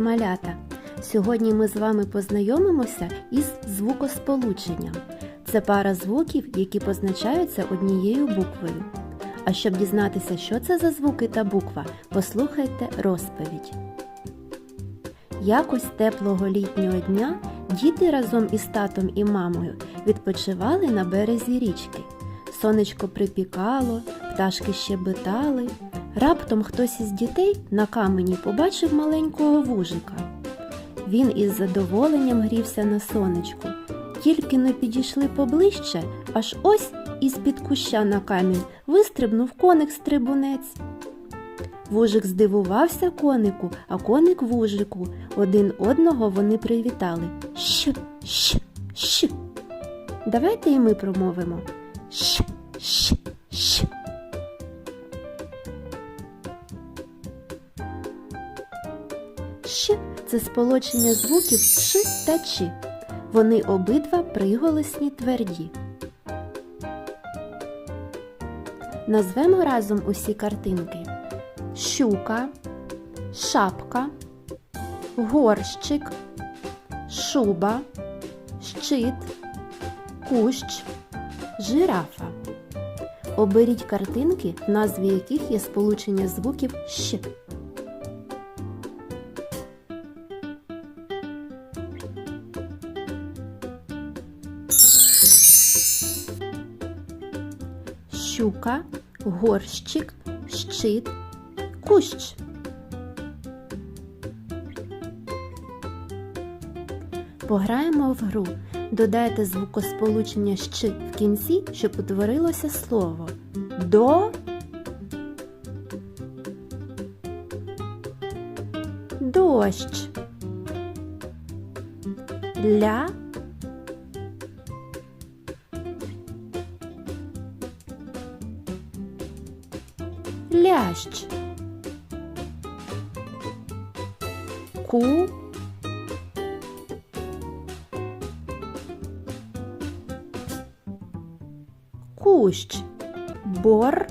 малята! Сьогодні ми з вами познайомимося із звукосполученням. Це пара звуків, які позначаються однією буквою. А щоб дізнатися, що це за звуки та буква, послухайте розповідь. Якось теплого літнього дня діти разом із татом і мамою відпочивали на березі річки. Сонечко припікало, пташки щебетали. Раптом хтось із дітей на камені побачив маленького вужика. Він із задоволенням грівся на сонечку. Тільки не підійшли поближче, аж ось із-під куща на камінь вистрибнув коник-стрибунець. Вужик здивувався конику, а коник вужику. Один одного вони привітали. Щ, щ, щ. Давайте і ми промовимо. Щ, щ, щ. Щ це сполучення звуків ш та ч. Вони обидва приголосні тверді. Назвемо разом усі картинки: щука, шапка, горщик, шуба, щит, кущ, жирафа. Оберіть картинки, в назві яких є сполучення звуків щ. Щука, горщик, щит, кущ. Пограємо в гру. Додайте звукосполучення щ в кінці, щоб утворилося слово до дощ ля лящ ку. Кущ. Бор.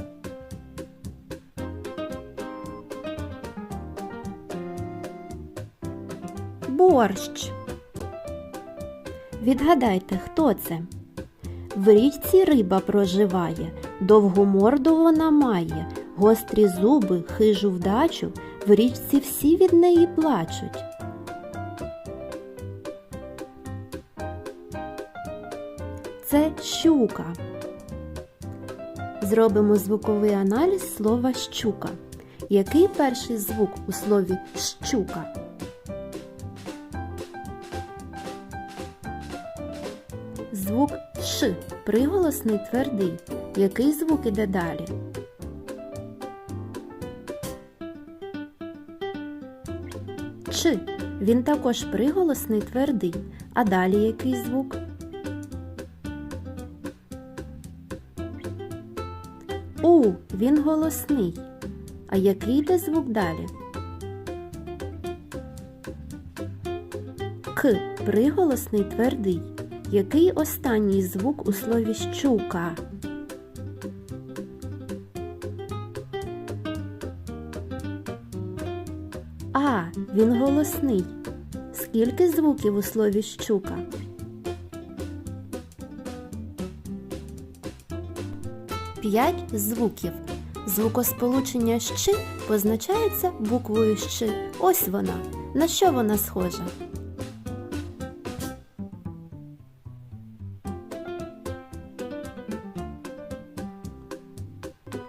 Борщ. Відгадайте, хто це? В річці риба проживає, довгу морду вона має, гострі зуби, хижу вдачу, в річці всі від неї плачуть. Це щука. Зробимо звуковий аналіз слова щука. Який перший звук у слові щука? Звук Ш приголосний твердий. Який звук іде далі? Ч. Він також приголосний твердий. А далі який звук? У. Він голосний. А який йде звук далі? К. Приголосний твердий. Який останній звук у слові щука? А. Він голосний. Скільки звуків у слові щука? П'ять звуків. Звукосполучення щ позначається буквою щ. Ось вона. На що вона схожа?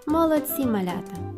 Молодці малята!